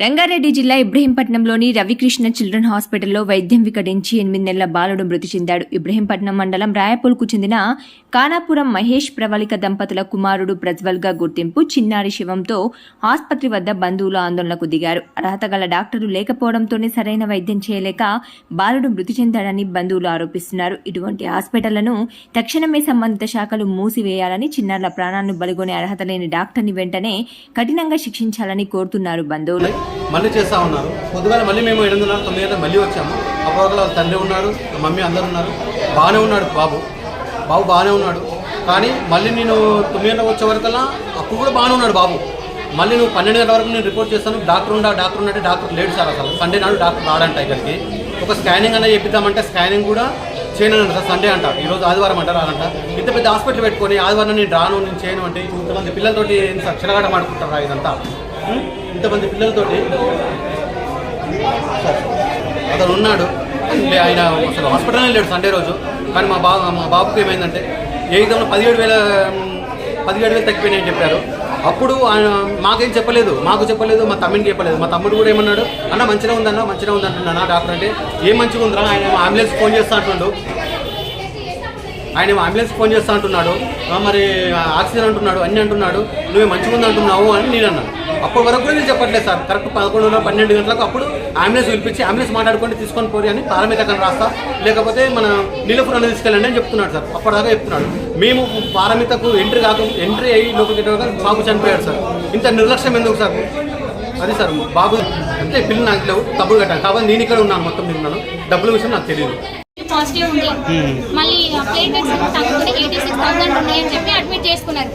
రంగారెడ్డి జిల్లా ఇబ్రహీంపట్నంలోని రవికృష్ణ చిల్డ్రన్ హాస్పిటల్లో వైద్యం వికటించి ఎనిమిది నెలల బాలుడు మృతి చెందాడు. ఇబ్రహీంపట్నం మండలం రాయపూల్కు చెందిన కానాపురం మహేష్ ప్రవళిక దంపతుల కుమారుడు ప్రజ్వల్గా గుర్తింపు చిన్నారి శివంతో ఆసుపత్రి వద్ద బంధువులు ఆందోళనకు దిగారు. అర్హత గల డాక్టర్లు లేకపోవడంతోనే సరైన వైద్యం చేయలేక బాలుడు మృతి చెందాడని బంధువులు ఆరోపిస్తున్నారు. ఇటువంటి హాస్పిటళ్ళను తక్షణమే సంబంధిత శాఖలు మూసివేయాలని చిన్నారుల ప్రాణాలను బలిగొనే అర్హత లేని డాక్టర్ని వెంటనే కఠినంగా శిక్షించాలని కోరుతున్నారు బంధువులు. మళ్ళీ చేస్తూ ఉన్నారు. పొద్దుగాల మళ్ళీ మేము ఎనిమిదిన్నర తొమ్మిది గంటలకు మళ్ళీ వచ్చాము. అప్పుడు వాళ్ళ తండ్రి ఉన్నాడు మమ్మీ అందరు ఉన్నారు. బాగానే ఉన్నాడు బాబు. బాబు బాగానే ఉన్నాడు. కానీ మళ్ళీ నేను తొమ్మిది గంటలకు వచ్చే వరకల్లా అప్పుడు కూడా బాగానే ఉన్నాడు బాబు. మళ్ళీ నువ్వు పన్నెండు గంటల వరకు నేను రిపోర్ట్ చేస్తాను. డాక్టర్ ఉండా డాక్టర్ ఉన్నట్టు డాక్టర్ లేడు సార్ అసలు. సండే నాడు డాక్టర్ రాడంట ఇక్కడికి. ఒక స్కానింగ్ అనేది చెప్పిద్దామంటే స్కానింగ్ కూడా చేయను సార్ సండే అంట. ఈరోజు ఆదివారం అంటారు రాదంట ఇంత పెద్ద హాస్పిటల్ పెట్టుకొని ఆదివారం నేను రాను నేను చేయను అంటే ఇంతమంది పిల్లలతోటి సార్ చిరగాట మాడుకుంటారా ఇదంతా? ఇంతమంది పిల్లలతోటి. అతను ఉన్నాడు. ఆయన అసలు హాస్పిటల్నే లేడు సండే రోజు. కానీ మా బాబు మా బాబుకి ఏమైందంటే ఏ విధంగా పదిహేడు వేల పదిహేడు వేలు తగ్గిపోయినాయని చెప్పారు. అప్పుడు ఆయన మాకేం చెప్పలేదు మాకు చెప్పలేదు మా తమ్మిని చెప్పలేదు. మా తమ్ముడు కూడా ఏమన్నాడు అన్న మంచిగా ఉందన్న మంచిగా ఉంది అంటున్నా డాక్టర్ అంటే ఏం మంచిగా ఉందిరా ఆయన అంబులెన్స్ ఫోన్ చేస్తా అంటుండు. ఆయన అంబులెన్స్ ఫోన్ చేస్తా అంటున్నాడు. మరి ఆక్సిజన్ అంటున్నాడు అన్నీ అంటున్నాడు. నువ్వే మంచిగా ఉంది అంటున్నావు అని నేను అన్నాను. అప్పటి వరకు కూడా నేను చెప్పట్లేదు సార్. కరెక్ట్ పదకొండు పన్నెండు గంటలకు అప్పుడు అంబులెన్స్ పిలిపించి అంబులెన్స్ మాట్లాడుకొని తీసుకొని పోరి అని పారామితకం రాస్తా. లేకపోతే మన నీలపురం తీసుకెళ్ళండి అని చెప్తున్నాడు సార్. అప్పటిదాకా చెప్తున్నాడు. మేము పారామితకు ఎంట్రీ కాక ఎంట్రీ అయ్యి లోపలికి బాబు చనిపోయాడు సార్. ఇంత నిర్లక్ష్యం ఎందుకు సార్? అది సార్ బాబు అంటే పిల్లలు నాకు లేవు డబ్బులు కట్టాను కాబట్టి నేను ఇక్కడ ఉన్నాను మొత్తం నేను డబ్బుల విషయం నాకు తెలియదు పాజిటివ్ ఉంది మళ్ళీ ప్లేటెట్స్ తగ్గుతుంది ఎయిటీ సిక్స్ థౌసండ్ ఉన్నాయని చెప్పి అడ్మిట్ చేసుకున్నారు.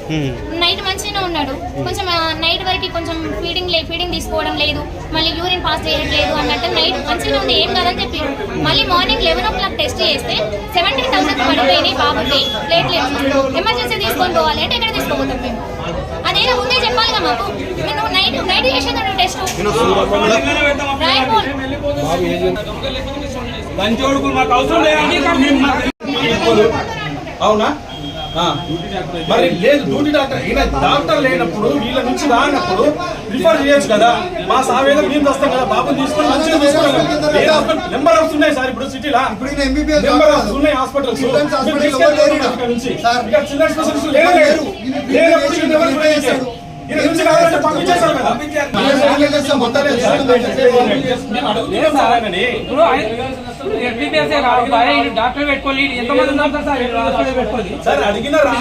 నైట్ మంచిగానే ఉన్నాడు. కొంచెం నైట్ వరకు కొంచెం ఫీడింగ్ లే ఫీడింగ్ తీసుకోవడం లేదు. మళ్ళీ యూరిన్ పాస్ చేయట్లేదు అన్నట్టు నైట్ మంచిగా ఉంది. ఏం కాదని చెప్పి. మళ్ళీ morning eleven o'clock test చేస్తే సెవెంటీన్ థౌసండ్ పడిపోయినాయి బాబుకి. ప్లేట్లెట్స్ ఎమర్జెన్సీ తీసుకొని పోవాలి అంటే ఎక్కడ తీసుకోపోతాం మేము? అదేదో ముందే చెప్పాలిగా మాకు. నేను నైట్ నైట్ చేసేదాన్ని టెస్ట్ రాయపూర్ లంచోడుకు మాకు అవసరం లేదు అవునా. మరి లేదు డ్యూటీ డాక్టర్. ఈయన డాక్టర్ లేనప్పుడు వీళ్ళ నుంచి రానప్పుడు రిఫర్ చేయొచ్చు కదా. మా సావేదో మేము వస్తాం కదా బాబు తీసుకొని మంచిగా తీసుకున్నాం నెంబర్ ఆఫ్ ఉన్నాయి సార్ ఇప్పుడు సిటీలా? నెంబర్ ఆఫ్ కాదు. ఉన్నాయి హాస్పిటల్స్. Children specialist. లేనప్పుడు డాక్టర్ పెట్టుకోవాలి ఎంతమంది ఉన్నారు సార్ పెట్టుకోవాలి సార్ అడిగిన రా